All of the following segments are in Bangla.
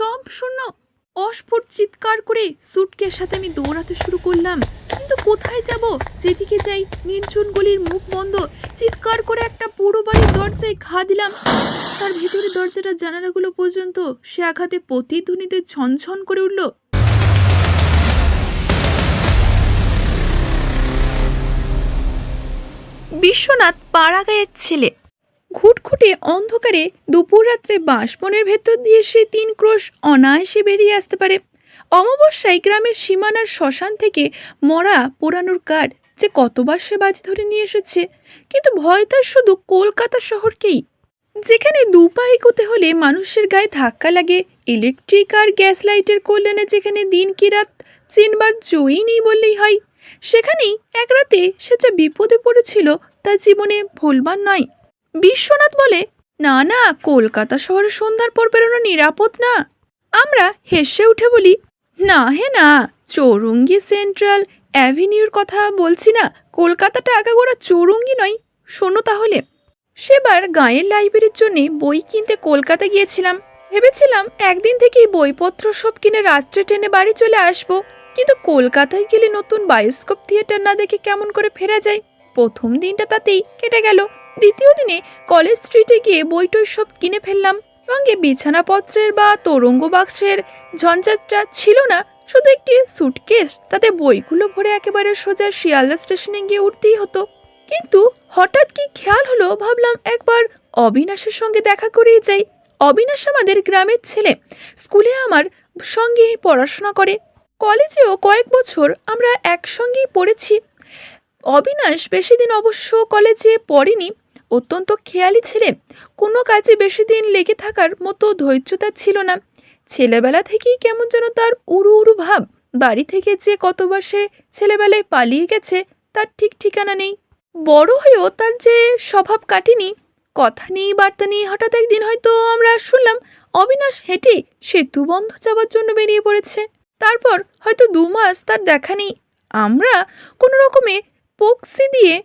সব শূন্য। অস্ফুট চিৎকার করে সুটকের সাথে আমি দৌড়াতে শুরু করলাম। কিন্তু কোথায় যাব? যেদিকে যাই নির্জন গলির মুখ বন্ধ। চিৎকার করে একটা পুরো বাড়ির দরজায় ঘা দিলাম। তার ভিতরে দরজাটা জানালাগুলো পর্যন্ত সে আঘাতে প্রতিধ্বনিতে ছনছন করে উঠল। বিশ্বনাথ পাড়াগাঁয়ের ছেলে। ঘুটঘুটে অন্ধকারে দুপুর রাত্রে বাঁশবনের ভেতর দিয়ে সে তিন ক্রোশ অনায়াসে বেরিয়ে আসতে পারে। অমাবস্যায় গ্রামের সীমানার শ্মশান থেকে মরা পোড়ানোর কাঠ যে কতবার সে বাজি ধরে নিয়ে এসেছে, কিন্তু ভয় তার শুধু কলকাতা শহরকেই। যেখানে দু পা এগোতে হলে মানুষের গায়ে ধাক্কা লাগে, ইলেকট্রিক আর গ্যাস লাইটের কল্যাণে যেখানে দিন কি রাত চিনবার জয়ী নেই বললেই হয়, সেখানেই এক রাতে সে যা বিপদে পড়েছিল তা জীবনে ভুলবার নয়। বিশ্বনাথ বলে, না না, কলকাতা শহরে সন্ধ্যার পর বেরোনো নিরাপদ না। আমরা হেসে উঠে বলি, না হে না, চৌরঙ্গি সেন্ট্রাল অ্যাভিনিউর কথা বলছি না, কলকাতাটা আগাগোড়া চৌরঙ্গি নয়। শোনো তাহলে। সেবার গাঁয়ের লাইব্রেরির জন্যে বই কিনতে কলকাতা গিয়েছিলাম। ভেবেছিলাম একদিন থেকেই বইপত্র সব কিনে রাত্রে ট্রেনে বাড়ি চলে আসব। কিন্তু কলকাতায় গেলে নতুন বায়োস্কোপ থিয়েটার না দেখে কেমন করে ফেরা যায়? প্রথম দিনটা তাতেই কেটে গেল। দ্বিতীয় দিনে কলেজ স্ট্রিটে গিয়ে বইটই সব কিনে ফেললাম। সঙ্গে বিছানাপত্রের বা তরঙ্গ বাক্সের ঝঞ্ঝাটটা ছিল না, শুধু একটি সুটকেস তাতে বইগুলো ভরে একেবারে সোজা শিয়ালদা স্টেশনে গিয়ে উঠতেই হতো। কিন্তু হঠাৎ কি খেয়াল হলো, ভাবলাম একবার অবিনাশের সঙ্গে দেখা করেই যাই। অবিনাশ আমাদের গ্রামের ছেলে, স্কুলে আমার সঙ্গে পড়াশোনা করে। কলেজেও কয়েক বছর আমরা একসঙ্গেই পড়েছি। অবিনাশ বেশি দিন অবশ্য কলেজে পড়েনি। অত্যন্ত খেয়ালি ছেলে। কোনো কাজে বেশি দিন লেগে থাকার মতো ধৈর্যতা ছিল না। ছেলেবেলা থেকেই কেমন যেন তার উড়ু উড়ু ভাব। বাড়ি থেকে যে কতবার সে ছেলেবেলায় পালিয়ে গেছে, তার ঠিক ঠিকানা নেই। বড় হয়েও তার যে স্বভাব কাটেনি, কথা নেই, বার্তা নেই, হঠাৎ একদিন হয়তো আমরা শুনলাম, অবিনাশ হেঁটে সেতু বন্ধ যাওয়ার জন্য বেরিয়ে পড়েছে। তারপর হয়তো দু মাস তার দেখা নেই। আমরা কোনো রকমে পক্সি দিয়ে।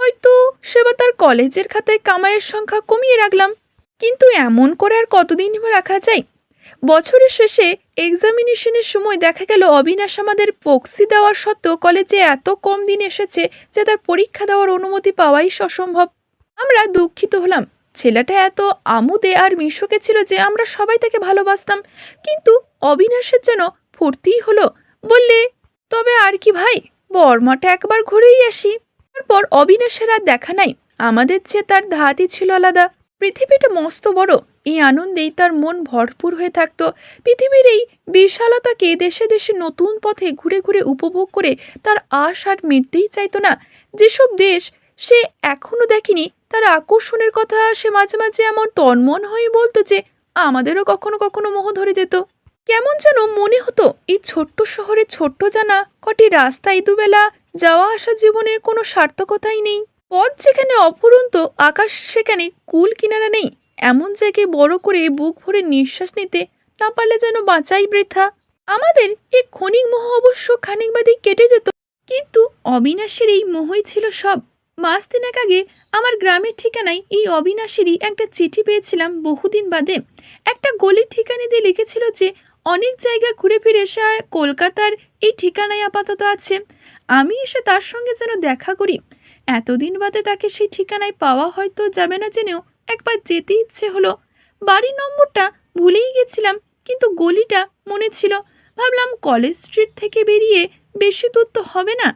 হয়তো সেবা তার কলেজের খাতায় কামাইয়ের সংখ্যা কমিয়ে রাখলাম। কিন্তু এমন করে আর কতদিন রাখা যায়? বছরের শেষে এক্সামিনেশনের সময় দেখা গেল অবিনাশ আমাদের পক্সি দেওয়ার সত্ত্বেও কলেজে এত কম দিন এসেছে যে তার পরীক্ষা দেওয়ার অনুমতি পাওয়াই অসম্ভব আমরা দুঃখিত হলাম। ছেলেটা এত আমুদে আর মিশুকে ছিল যে আমরা সবাই তাকে ভালোবাসতাম। কিন্তু অবিনাশের যেন ফুর্তিই হলো। বললে, তবে আর কি ভাই? বর্মাটা একবার ঘুরেই আসি। তারপর অবিনাশের আর দেখা নাই। আমাদের চেয়ে তার ধাতই ছিল আলাদা। পৃথিবীটা মস্ত বড়। এই আনন্দেই তার মন ভরপুর হয়ে থাকতো। পৃথিবীর এই বিশালতাকে দেশে দেশে নতুন পথে ঘুরে ঘুরে উপভোগ করে তার আশ আর মিটতেই চাইতো না। যেসব দেশ সে এখনও দেখেনি, তার আকর্ষণের কথা সে মাঝে মাঝে এমন তন্মন হয়ে বলতো যে, আমাদেরও কখনো কখনো মোহ ধরে যেত। কেমন যেন মনে হতো, এই ছোট্ট শহরে ছোট্ট জানা কটি রাস্তায় দুবেলা যাওয়া আসা জীবনের কোনো সার্থকতাই নেই। পথ যেখানে অফুরন্ত, আকাশ সেখানে কুল কিনারা নেই। এমন জায়গায় বড় করে বুক ভরে নিঃশ্বাস নিতে না পারলে যেন বাঁচাই বৃথা। আমাদের এই ক্ষণিক মোহ অবশ্য খানিক বাদেই কেটে যেত। কিন্তু অবিনাশের এই মোহই ছিল সব। মাস তিনেক আগে আমার গ্রামের ঠিকানায় এই অবিনাশেরই একটা চিঠি পেয়েছিলাম বহুদিন বাদে। একটা গলির ঠিকানা দিয়ে লিখেছিল যে অনেক জায়গা ঘুরে ফিরে এসে কলকাতার এই ঠিকানায় আপাতত আছে। আমি এসে তার সঙ্গে যেন দেখা করি। এতদিন বাদে তাকে সেই ঠিকানায় পাওয়া হয়তো যাবে না জেনেও একবার যেতে ইচ্ছে হলো। বাড়ির নম্বরটা ভুলেই গেছিলাম, কিন্তু গলিটা মনে ছিল। ভাবলাম কলেজ স্ট্রিট থেকে বেরিয়ে বেশি দূর তো হবে না।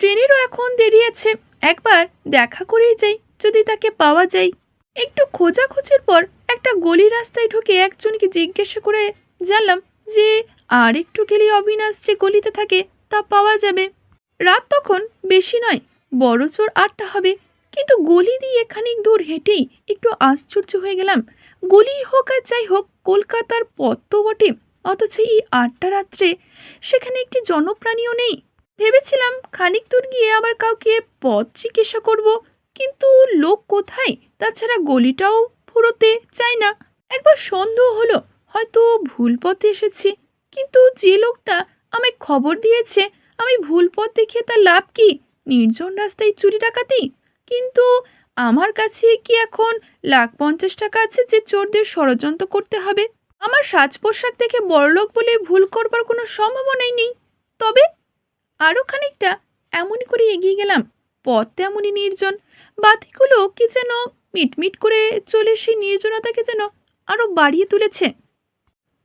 ট্রেনেরও এখন দেরি আছে। একবার দেখা করেই যাই, যদি তাকে পাওয়া যায়। একটু খোঁজাখুঁজির পর একটা গলি রাস্তায় ঢুকে একজনকে জিজ্ঞাসা করে জানলাম যে আর একটু গেলেই অবিনাশ যে গলিতে থাকে তা পাওয়া যাবে। রাত তখন বেশি নয়, বড় চোর আটটা হবে। কিন্তু গলি দিয়ে খানিক দূর হেঁটেই একটু আশ্চর্য হয়ে গেলাম। গলি হোক আর যাই হোক, কলকাতার পথ তো বটে, অথচ এই আটটা রাত্রে সেখানে একটি জনপ্রাণীও নেই। ভেবেছিলাম খানিক দূর গিয়ে আবার কাউকে পথ জিজ্ঞাসা করব, কিন্তু লোক কোথায়? তাছাড়া গলিটাও ফুরোতে চায় না। একবার সন্দেহ হলো হয়তো ভুল পথে এসেছি, কিন্তু যে লোকটা আমায় খবর দিয়েছে, আমি ভুল পথ দেখিয়ে তার লাভ কি? নির্জন রাস্তায় চুরি ডাকাতি? কিন্তু আমার কাছে কি এখন লাখ পঞ্চাশ টাকা আছে যে চোরদের ষড়যন্ত্র করতে হবে? আমার সাজ পোশাক দেখে বড়লোক বলে ভুল করবার কোনো সম্ভাবনাই নেই। তবে আরও খানিকটা এমনই করে এগিয়ে গেলাম, পথ তেমনই নির্জন। বাতিগুলো কি যেন মিটমিট করে চলে সেই নির্জনতাকে যেন আরও বাড়িয়ে তুলেছে।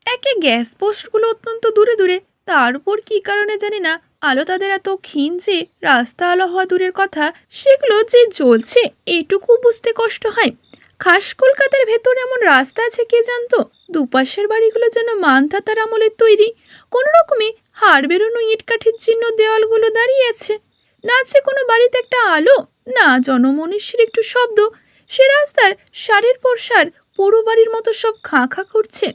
একে গ্যাস পোস্টগুলো অত্যন্ত দূরে দূরে। তার উপর কী কারণে জানি না। আলো তাদের এত ক্ষীণ যে রাস্তা আলো হওয়া দূরের কথা, সেগুলো যে জ্বলছে, এটুকু বুঝতে কষ্ট হয়। খাস কলকাতার ভেতর এমন রাস্তা আছে, কে জানতো? দুপাশের বাড়িগুলো যেন মানধাতার আমলের তৈরি। কোনো রকমে হাড় বেরোনো ইটকাঠির চিহ্ন দেওয়ালগুলো দাঁড়িয়ে আছে। না আছে কোনো বাড়িতে একটা আলো, না জনমনীষীর একটু শব্দ। সে রাস্তার সারের পর সার পুরো বাড়ির মতো সব খাঁ খাঁ করছে।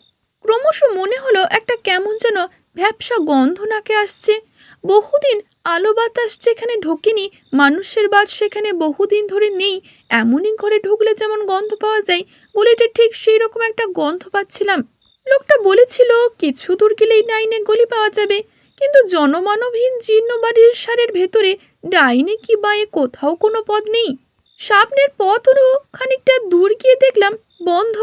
ক্রমশ মনে হলো একটা কেমন যেন ভ্যাবসা গন্ধ নাকে আসছে। বহুদিন আলো বাতাস যেখানে ঢোকেনি, মানুষের বাস সেখানে বহুদিন ধরে নেই। এমনই ঘরে ঢুকলে যেমন গন্ধ পাওয়া যায় গলিতে ঠিক সেই রকম একটা গন্ধ পাচ্ছিলাম। লোকটা বলেছিল, কিছু দূর গেলেই ডাইনে গলি পাওয়া যাবে। কিন্তু জনমানবহীন জীর্ণ বাড়ির সারের ভেতরে ডাইনে কি বায়ে কোথাও কোনো পথ নেই। সামনের পথও খানিকটা দূর গিয়ে দেখলাম বন্ধ।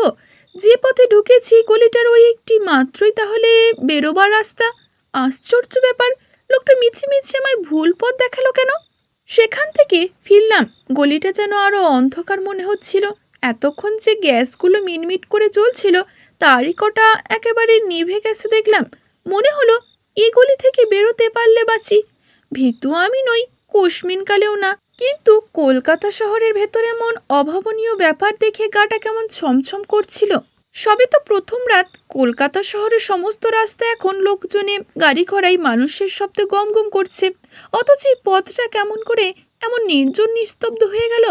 যে পথে ঢুকেছি, গলিটার ওই একটি মাত্রই তাহলে বেরোবার রাস্তা? আশ্চর্য ব্যাপার, লোকটা মিছি মিছি আমায় ভুল পথ দেখাল কেন? সেখান থেকে ফিরলাম, গলিটা যেন আরও অন্ধকার মনে হচ্ছিল। এতক্ষণ যে গ্যাসগুলো মিটমিট করে জ্বলছিল, তারই কটা একেবারে নিভে গেছে দেখলাম। মনে হলো এই গলি থেকে বেরোতে পারলে বাঁচি। ভীতু আমি নই, কোশমিনকালেও না। কিন্তু কলকাতা শহরের ভেতর এমন অভাবনীয় ব্যাপার দেখে গাটা কেমন ছমছম করছিল। সবে তো প্রথম রাত, কলকাতা শহরের সমস্ত রাস্তা এখন লোকজনে গাড়ি ঘোড়াই মানুষের শব্দে গম গম করছে। অথচ এই পথটা কেমন করে এমন নির্জন নিস্তব্ধ হয়ে গেল।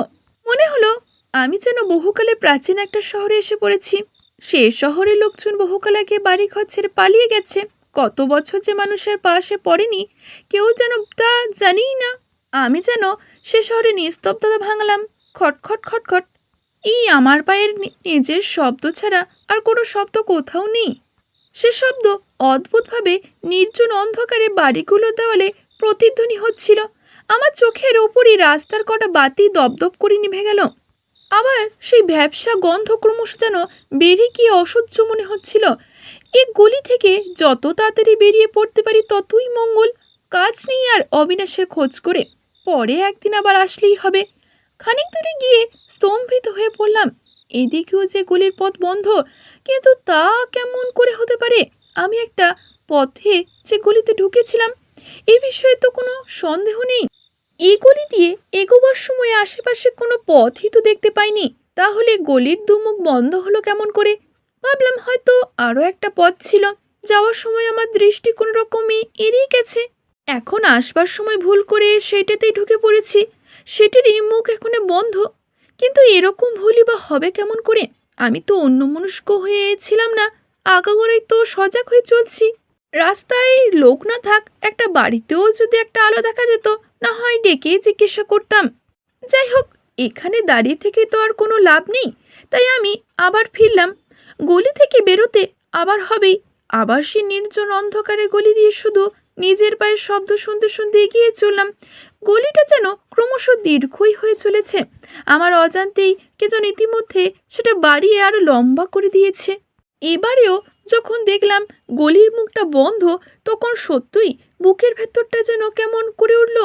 মনে হলো, আমি যেন বহুকালে প্রাচীন একটা শহরে এসে পড়েছি। সে শহরের লোকজন বহুকাল আগে বাড়ি ঘর ছেড়ে পালিয়ে গেছে। কত বছর যে মানুষের পাশে পড়েনি, কেউ যেন তা জানিই না। আমি যেন সে শহরে নিস্তব্ধতা ভাঙলাম। খটখট খটখট এই আমার পায়ের নিজের শব্দ ছাড়া আর কোনো শব্দ কোথাও নেই। সে শব্দ অদ্ভুতভাবে নির্জন অন্ধকারে বাড়িগুলোর দেওয়ালে প্রতিধ্বনি হচ্ছিল। আমার চোখের ওপরই রাস্তার কটা বাতি দপদপ করে নিভে গেল। আবার সেই ভ্যাবসা গন্ধ ক্রমশ যেন বেরিয়ে গিয়ে অসহ্য মনে হচ্ছিল। এ গলি থেকে যত তাড়াতাড়ি বেরিয়ে পড়তে পারি ততই মঙ্গল। কাজ নেই আর অবিনাশের খোঁজ করে। পরে একদিন আবার আসলেই হবে। খানিক দূরে গিয়ে স্তম্ভিত হয়ে পড়লাম। এদিকেও যে গলির পথ বন্ধ, কিন্তু তা কেমন করে হতে পারে? আমি একটা পথে যে গলিতে ঢুকেছিলাম, এ বিষয়ে তো কোনো সন্দেহ নেই। এই গলি দিয়ে এগোবার সময় আশেপাশে কোনো পথই তো দেখতে পাইনি। তাহলে গলির দুমুখ বন্ধ হলো কেমন করে? ভাবলাম হয়তো আরও একটা পথ ছিল। যাওয়ার সময় আমার দৃষ্টি কোনো রকমে এড়িয়ে গেছে। এখন আসবার সময় ভুল করে সেটাতেই ঢুকে পড়েছি। সেটিরই মুখ এখনও বন্ধ। কিন্তু এরকম ভুলই বা হবে কেমন করে? আমি তো অন্য অন্যমনস্ক হয়েছিলাম না। আগাগোড়াই তো সজাগ হয়ে চলছি। রাস্তায় লোক না থাক, একটা বাড়িতেও যদি একটা আলো দেখা যেত, না হয় ডেকে জিজ্ঞাসা করতাম। যাই হোক, এখানে দাঁড়িয়ে থেকে তো আর কোনো লাভ নেই। তাই আমি আবার ফিরলাম। গলি থেকে বেরোতে আবার হবেই। আবার সে নির্জন অন্ধকারে গলি দিয়ে শুধু নিজের পায়ের শব্দ শুনতে শুনতে এগিয়ে চললাম। গলিটা যেন ক্রমশ দীর্ঘই হয়ে চলেছে। আমার অজান্তেই কে যেন ইতিমধ্যে সেটা বাড়িয়ে আরও লম্বা করে দিয়েছে। এবারেও যখন দেখলাম গলির মুখটা বন্ধ, তখন সত্যই বুকের ভেতরটা যেন কেমন করে উঠল।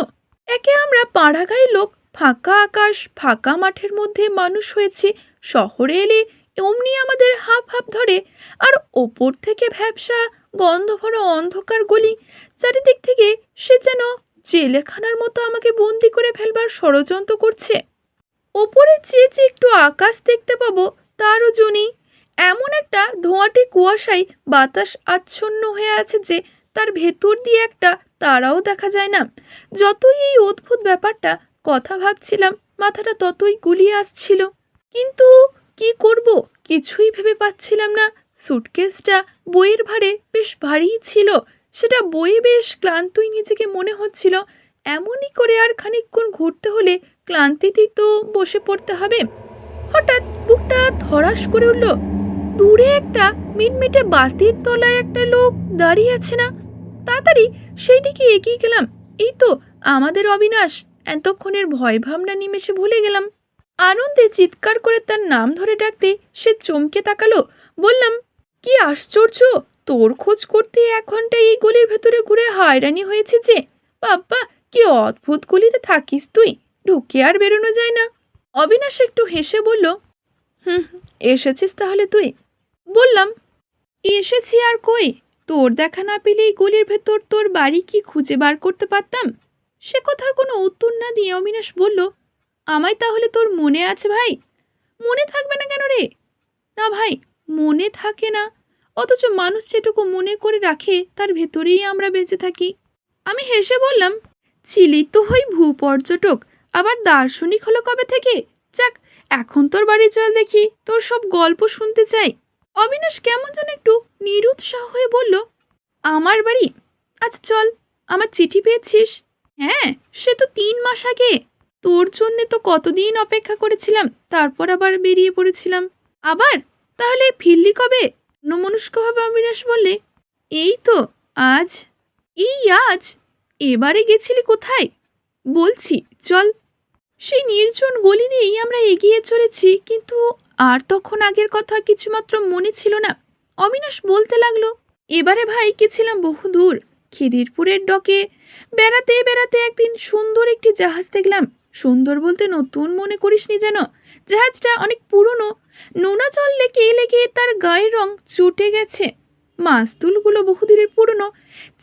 একে আমরা পাড়াগাঁয়ের লোক, ফাঁকা আকাশ, ফাঁকা মাঠের মধ্যে মানুষ হয়েছে। শহরে এলে অমনি আমাদের হাফ হাফ ধরে, আর ওপর থেকে ভ্যাবসা গন্ধ ভরা অন্ধকার গলি, চারিদিক থেকে সে যেন জেলেখানার মতো আমাকে বন্দি করে ফেলবার ষড়যন্ত্র করছে। ওপরে চেয়ে চেয়ে একটু আকাশ দেখতে পাবো, তারও জুনি। এমন একটা ধোঁয়াটে কুয়াশায় বাতাস আচ্ছন্ন হয়ে আছে যে তার ভেতর দিয়ে একটা তারাও দেখা যায় না। যতই এই অদ্ভুত ব্যাপারটা কথা ভাবছিলাম, মাথাটা ততই গুলিয়ে আসছিল। কিন্তু কি করব, কিছুই ভেবে পাচ্ছিলাম না। সুটকেসটা বইয়ের ভারে বেশ ভারী ছিল। সেটা বইয়ে বেশ ক্লান্তই নিজেকে মনে হচ্ছিল। এমনই করে আর খানিকক্ষণ ঘুরতে হলে ক্লান্তিতেই তো বসে পড়তে হবে। হঠাৎ বুকটা ধরাস করে উঠল, দূরে একটা মিটমিটে বাতির তলায় একটা লোক দাঁড়িয়ে আছে না? তাড়াতাড়ি সেই দিকে এগিয়ে গেলাম। এই তো আমাদের অবিনাশ। এতক্ষণের ভয় ভাবনা নিমেষে ভুলে গেলাম। আনন্দে চিৎকার করে তার নাম ধরে ডাকতে সে চমকে তাকালো। বললাম কি আশ্চর্য! তোর খোঁজ করতে এক ঘণ্টা এই গলির ভেতরে ঘুরে হয়রানি হয়েছে যে। বাবা কি অদ্ভুত গলিতে থাকিস তুই! ঢুকে আর বেরোনো যায় না। অবিনাশ একটু হেসে বলল, হুম, এসেছিস তাহলে তুই? বললাম, এসেছি আর কই? তোর দেখা না পেলে এই গলির ভেতর তোর বাড়ি কি খুঁজে বার করতে পারতাম? সে কথার কোনো উত্তর না দিয়ে অবিনাশ বলল, আমায় তাহলে তোর মনে আছে ভাই? মনে থাকবে না কেন রে? না ভাই মনে থাকে না। অথচ মানুষ যেটুকু মনে করে রাখে, তার ভেতরেই আমরা বেঁচে থাকি। আমি হেসে বললাম ছিলি তো হই ভূ পর্যটক, আবার দার্শনিক হলো কবে থেকে? যাক, এখন তোর বাড়ি চল দেখি, তোর সব গল্প শুনতে চাই। অবিনাশ কেমন যেন একটু নিরুৎসাহ হয়ে বলল, আমার বাড়ি? আচ্ছা চল, আমার চিঠি পেয়েছিস? হ্যাঁ সে তো তিন মাস আগে। তোর জন্যে তো কতদিন অপেক্ষা করেছিলাম, তারপর আবার বেরিয়ে পড়েছিলাম। আবার তাহলে ফিরলি কবে? নমনস্কভাবে অবিনাশ বললে, এই তো, আজ। এই আজ? এবারে গেছিলি কোথায়? বলছি, চল। সেই নির্জন গলি দিয়েই আমরা এগিয়ে চলেছি, কিন্তু আর তখন আগের কথা কিছুমাত্র মনে ছিল না। অবিনাশ বলতে লাগল, এবারে ভাই গেছিলাম বহু দূর। খিদিরপুরের ডকে বেড়াতে বেড়াতে একদিন সুন্দর একটি জাহাজ দেখলাম। সুন্দর বলতে নতুন মনে করিসনি যেন? জাহাজটা অনেক পুরনো। নোনা জল লেগে লেগে তার গায়ের রং চটে গেছে। মাস্তুলগুলো বহুদিনের পুরনো।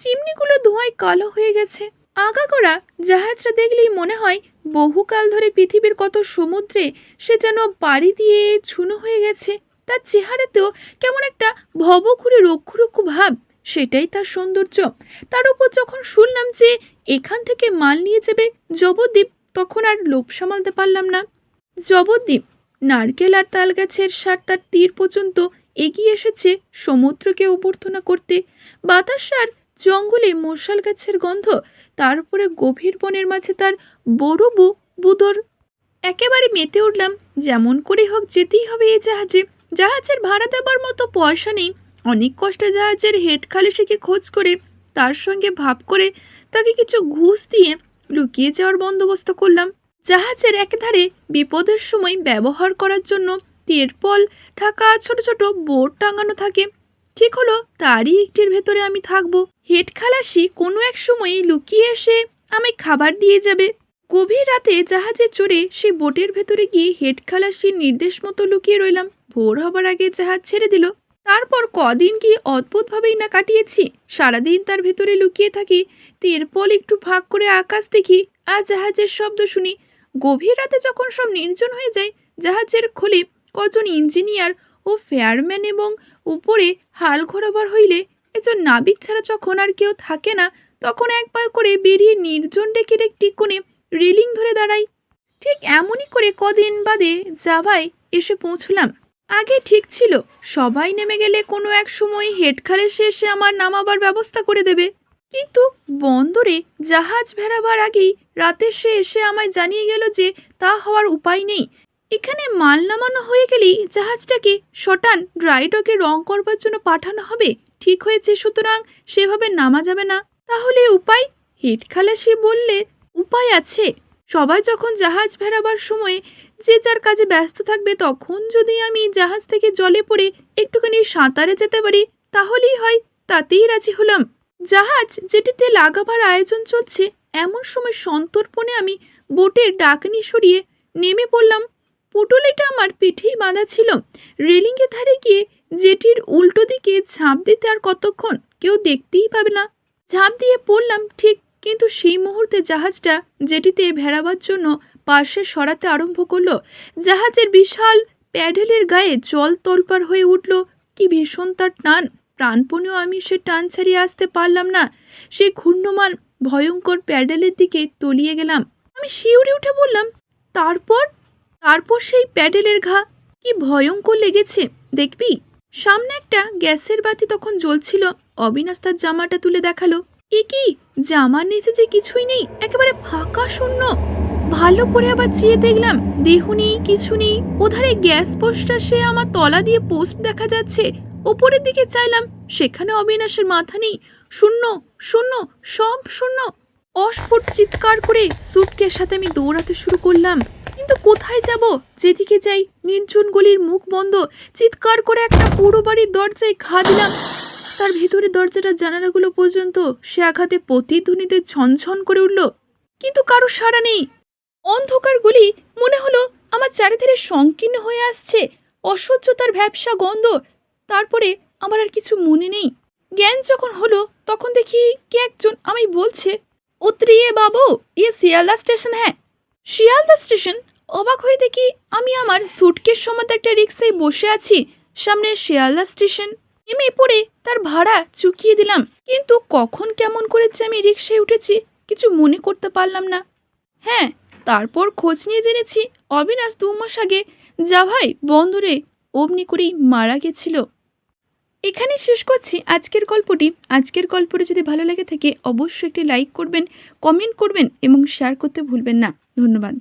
চিমনিগুলো ধোঁয়ায় কালো হয়ে গেছে। আগা করা জাহাজটা দেখলেই মনে হয় বহুকাল ধরে পৃথিবীর কত সমুদ্রে সে যেন পাড়ি দিয়ে ছুনো হয়ে গেছে। তার চেহারাতেও কেমন একটা ভবঘুরে রক্ষু রক্ষু ভাব। সেটাই তার সৌন্দর্য। তার উপর যখন শুনলাম যে এখান থেকে মাল নিয়ে যাবে জবদ্বীপ তখন আর লোভ সামালতে পারলাম না। জবদ্বীপ নারকেল আর তাল গাছের সার তার তীর পর্যন্ত এগিয়ে এসেছে সমুদ্রকে অভ্যর্থনা করতে। বাতাস আর জঙ্গলে মশাল গাছের গন্ধ, তার উপরে গভীর বনের মাঝে তার বড় বউ বুদর। একেবারে মেতে উঠলাম, যেমন করে হোক যেতেই হবে এই জাহাজে। জাহাজের ভাড়া দেবার মতো পয়সা নেই। অনেক কষ্টে জাহাজের হেড খালিশিকে খোঁজ করে, তার সঙ্গে ভাব করে তাকে কিছু ঘুষ দিয়ে লুকিয়ে যাওয়ার বন্দোবস্ত করলাম। জাহাজের একধারে বিপদের সময় ব্যবহার করার জন্য তেরপল ঢাকা ছোট ছোট বোর্ড টাঙানো থাকে। ঠিক হলো, তারই একটির ভেতরে আমি থাকব। হেড খালাসি কোনো এক সময় লুকিয়ে এসে আমায় খাবার দিয়ে যাবে। গভীর রাতে জাহাজে চড়ে সেই বোটের ভেতরে গিয়ে হেড খালাসির নির্দেশ মতো লুকিয়ে রইলাম। ভোর হবার আগে জাহাজ ছেড়ে দিল। তারপর কদিন কি অদ্ভুতভাবেই না কাটিয়েছি? সারাদিন তার ভেতরে লুকিয়ে থাকি, তেরপল একটু ফাঁক করে আকাশ দেখি আর জাহাজের শব্দ শুনি। গভীর রাতে যখন সব নির্জন হয়ে যায়, জাহাজের খোলে কজন ইঞ্জিনিয়ার ও ফেয়ারম্যান এবং উপরে হাল ঘোরাবার হইলে একজন নাবিক ছাড়া যখন আর কেউ থাকে না, তখন একবার করে বেরিয়ে নির্জন ডেকের একটি কোণে রেলিং ধরে দাঁড়াই। ঠিক এমনই করে কদিন বাদে জাভায় এসে পৌঁছলাম। আগে ঠিক ছিল, সবাই নেমে গেলে কোনো এক সময় হেড খালেসে এসে আমার নামাবার ব্যবস্থা করে দেবে। কিন্তু বন্দরে জাহাজ ভেড়াবার আগেই রাতে সে এসে আমায় জানিয়ে গেল যে তা হওয়ার উপায় নেই। এখানে মাল নামানো হয়ে গেলেই জাহাজটাকে শটান ড্রাইডকে রং করবার জন্য পাঠানো হবে। ঠিক হয়েছে, সুতরাং সেভাবে নামা যাবে না। তাহলে উপায়? হেড খালাসি বললে, উপায় আছে। সবাই যখন জাহাজ ভেড়াবার সময় যে যার কাজে ব্যস্ত থাকবে তখন যদি আমি জাহাজ থেকে জলে পড়ে একটুখানি সাঁতারে যেতে পারি, তাহলেই হয়, তাতেই রাজি হলাম। জাহাজ যেটিতে লাগাবার আয়োজন চলছে, এমন সময় সন্তর্পণে আমি বোটের ডাকনি সরিয়ে নেমে পড়লাম। পুটলিটা আমার পিঠেই বাঁধা ছিল। রেলিংয়ের ধারে গিয়ে যেটির উল্টো দিকে ঝাঁপ দিতে আর কতক্ষণ কেউ দেখতেই পাবে না। ঝাঁপ দিয়ে পড়লাম ঠিক কিন্তু সেই মুহূর্তে জাহাজটা যেটিতে ভেড়াবার জন্য পাশে সরাতে আরম্ভ করল, জাহাজের বিশাল প্যাডেলের গায়ে জল তলপার হয়ে উঠল। কি ভীষণ তার টান! প্রাণপণেও আমি সে টান ছাড়িয়ে আসতে পারলাম না। সেই ঘূর্ণমান, ভয়ঙ্কর প্যাডেলের দিকে তলিয়ে গেলাম। আমি শিউরে উঠে বললাম, তারপর? তারপর সেই প্যাডেলের ঘা? কি ভয়ঙ্কর লেগেছে, দেখবি? সামনে একটা গ্যাসের বাতি তখন জ্বলছিল। অবিনাশ তার জামাটা তুলে দেখাল। এ কি? জামার নিচে যে কিছুই নেই, একেবারে ফাঁকা শূন্য। ভালো করে আবার চেয়ে দেখলাম, দেহ নেই, কিছু নেই। ওধারে গ্যাস পোস্টটা সে আমার তলা দিয়ে পোস্ট দেখা যাচ্ছে। ওপরের দিকে চাইলাম, সেখানে অবিনাশের মাথা নেই। শূন্য শূন্য, সব শূন্য। অস্ফুট চিৎকার করে সুটকের সাথে আমি দৌড়াতে শুরু করলাম। কিন্তু কোথায় যাব? যেদিকে যাই নির্জন গলির মুখ বন্ধ। চিৎকার করে একটা পুরো বাড়ির দরজায় ঘা দিলাম। তার ভিতরে দরজাটা জানালাগুলো পর্যন্ত সে আঘাতে প্রতিধ্বনিতে ছনছন করে উঠল। কিন্তু কারও সাড়া নেই। অন্ধকার গুলি মনে হলো আমার চারিধারে সংকীর্ণ হয়ে আসছে। অসহ্য তার ভ্যাবসা গন্ধ। তারপরে আমার আর কিছু মনে নেই। জ্ঞান যখন হলো, তখন দেখি কে একজন আমি বলছে, উতরিয়ে বাবু ইয়ে শিয়ালদা স্টেশন হ্যাঁ। শিয়ালদা স্টেশন? অবাক হয়ে দেখি আমি আমার সুটকেস সমেত একটা রিক্সায় বসে আছি। সামনে শিয়ালদা স্টেশন। নেমে পড়ে তার ভাড়া চুকিয়ে দিলাম। কিন্তু কখন কেমন করে যে আমি রিক্সায় উঠেছি কিছু মনে করতে পারলাম না। হ্যাঁ তারপর খোঁজ নিয়ে জেনেছি অবিনাশ দু মাস আগে যা ভাই বন্দরে অমনি করেই মারা গেছিল। এখানেই শেষ করছি আজকের গল্পটি। আজকের গল্পটি যদি ভালো লাগে থাকে, অবশ্যই একটি লাইক করবেন, কমেন্ট করবেন এবং শেয়ার করতে ভুলবেন না। ধন্যবাদ।